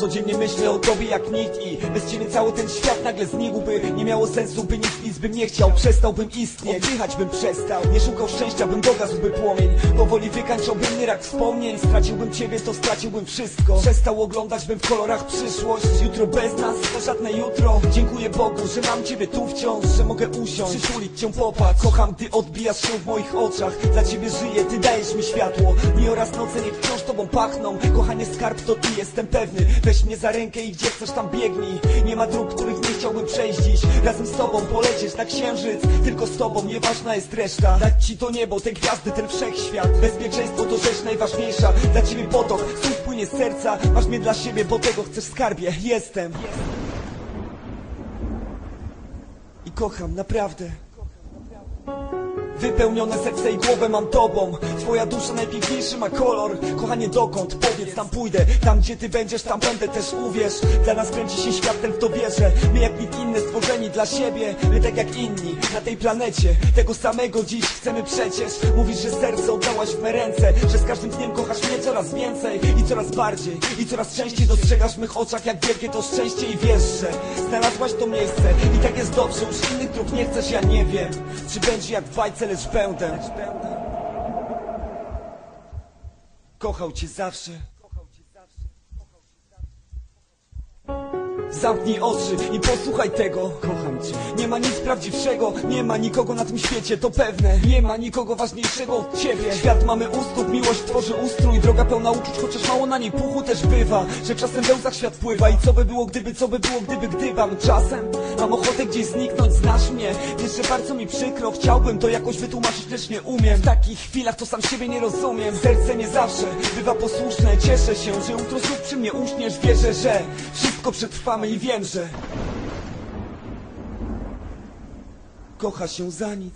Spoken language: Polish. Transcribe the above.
Codziennie myślę o tobie jak nikt i bez ciebie cały ten świat nagle znikłby. Nie miało sensu, by nic, nic bym nie chciał Przestałbym istnieć, oddychać bym przestał Nie szukał szczęścia, bym dogasłby płomień Powoli wykańczałbym mnie rak wspomnień. Straciłbym ciebie, to straciłbym wszystko. Przestał oglądać bym w kolorach przyszłość. Jutro bez nas, to żadne jutro. Dziękuję Bogu, że mam ciebie tu wciąż Że mogę usiąść, przytulić cię popatrz. Kocham, gdy odbijasz się w moich oczach. Dla ciebie żyję, ty dajesz mi światło. Dni oraz noce niech wciąż tobą pachną. Kochanie skarb to ty, jestem pewny Weź mnie za rękę i gdzie chcesz tam biegnij. Nie ma dróg, których nie chciałbym przejść. Dziś Razem z tobą polecieć na księżyc. Tylko z tobą, nieważna jest reszta. Dać ci to niebo, te gwiazdy, ten wszechświat. Bezpieczeństwo to rzecz najważniejsza. Dla ciebie potok, słów płynie z serca. Masz mnie dla siebie, bo tego chcesz skarbie. Jestem. I kocham, naprawdę Wypełnione serce i głowę mam tobą. Twoja dusza najpiękniejszy ma kolor. Kochanie dokąd? Powiedz, tam pójdę. Tam gdzie ty będziesz, tam będę też uwierz. Dla nas kręci się świat, ten w to wierzę My jak nikt inny stworzeni dla siebie. My tak jak inni na tej planecie. Tego samego dziś chcemy przecież. Mówisz, że serce oddałaś w me ręce Że z każdym dniem kochasz mnie coraz więcej I coraz bardziej. I coraz częściej dostrzegasz w mych oczach Jak wielkie to szczęście i wiesz, że Znalazłaś to miejsce. I tak jest dobrze, już innych dróg nie chcesz, ja nie wiem. Czy będzie jak w bajce, lecz będę. Kochał cię zawsze Zamknij oczy i posłuchaj tego. Kocham cię. Nie ma nic prawdziwszego. Nie ma nikogo na tym świecie, to pewne. Nie ma nikogo ważniejszego od ciebie. Świat mamy ustąd, miłość tworzy ustrój. Droga pełna uczuć, chociaż mało na niej puchu też bywa. Że czasem we łzach świat pływa I co by było gdyby, co by było gdyby, gdybam Czasem mam ochotę gdzieś zniknąć, znasz mnie Wiesz, że bardzo mi przykro. Chciałbym to jakoś wytłumaczyć, lecz nie umiem. W takich chwilach to sam siebie nie rozumiem. Serce nie zawsze bywa posłuszne. Cieszę się, że jutro znów przy mnie uśniesz. Wierzę, że wszystko przetrwamy i wiem, że Kocha się za nic